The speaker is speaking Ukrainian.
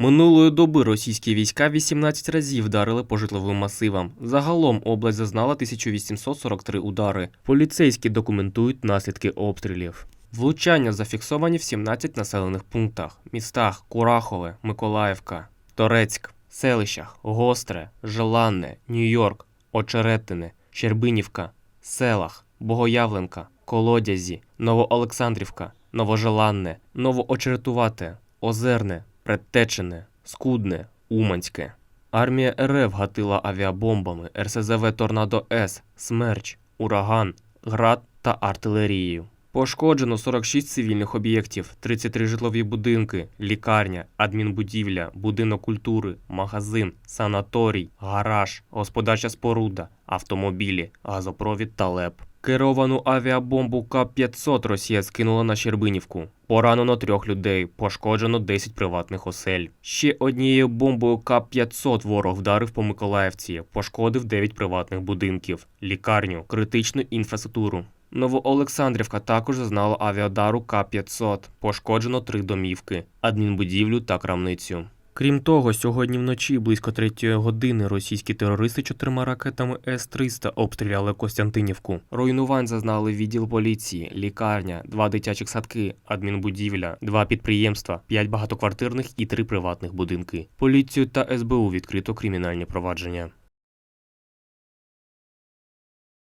Минулої доби російські війська 18 разів вдарили по житловим масивам. Загалом область зазнала 1843 удари. Поліцейські документують наслідки обстрілів. Влучання зафіксовані в 17 населених пунктах: містах Курахове, Миколаївка, Торецьк, селищах Гостре, Желанне, Нью-Йорк, Очеретине, Щербинівка, селах Богоявленка, Колодязі, Новоолександрівка, Новожеланне, Новоочеретувате, Озерне, Предтечене, Скудне, Уманське. Армія РФ гатила авіабомбами РСЗВ Торнадо С, Смерч, Ураган, Град та артилерією. Пошкоджено 46 цивільних об'єктів, 33 житлові будинки, лікарня, адмінбудівля, будинок культури, магазин, санаторій, гараж, господарча споруда, автомобілі, газопровід та ЛЕП. Керовану авіабомбу К-500 Росія скинула на Щербинівку. Поранено трьох людей, пошкоджено 10 приватних осель. Ще однією бомбою К-500 ворог вдарив по Миколаївці, пошкодив 9 приватних будинків, лікарню, критичну інфраструктуру. Новоолександрівка також зазнала авіадару К-500, пошкоджено три домівки, адмінбудівлю та крамницю. Крім того, сьогодні вночі близько третьої години російські терористи чотирма ракетами С-300 обстріляли Костянтинівку. Руйнувань зазнали відділ поліції, лікарня, два дитячих садки, адмінбудівля, два підприємства, п'ять багатоквартирних і три приватних будинки. Поліцію та СБУ відкрито кримінальні провадження.